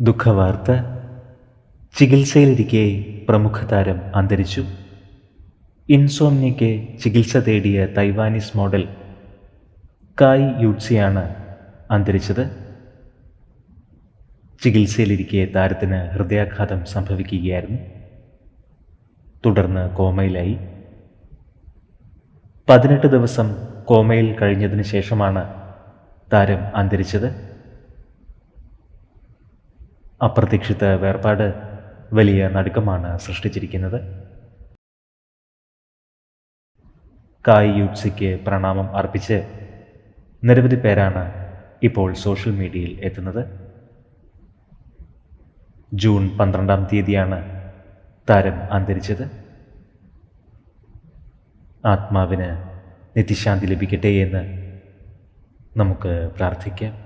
ദുഃഖവാർത്ത ചികിത്സയിലിരിക്കെ പ്രമുഖ താരം അന്തരിച്ചു. ഇൻസോംനിക്ക് ചികിത്സ തേടിയ തൈവാനീസ് മോഡൽ കായ് യൂട്സിയാണ് അന്തരിച്ചത്. ചികിത്സയിലിരിക്കെ താരത്തിന് ഹൃദയാഘാതം സംഭവിക്കുകയായിരുന്നു. തുടർന്ന് കോമയിലായി. പതിനെട്ട് ദിവസം കോമയിൽ കഴിഞ്ഞതിന് ശേഷമാണ് താരം അന്തരിച്ചത്. അപ്രതീക്ഷിത വേർപാട് വലിയ നടുക്കമാണ് സൃഷ്ടിച്ചിരിക്കുന്നത്. കായ് യൂപ്സിക്ക് പ്രണാമം അർപ്പിച്ച് നിരവധി പേരാണ് ഇപ്പോൾ സോഷ്യൽ മീഡിയയിൽ എത്തുന്നത്. ജൂൺ പന്ത്രണ്ടാം തീയതിയാണ് താരം അന്തരിച്ചത്. ആത്മാവിന് നിത്യശാന്തി ലഭിക്കട്ടെ എന്ന് നമുക്ക് പ്രാർത്ഥിക്കാം.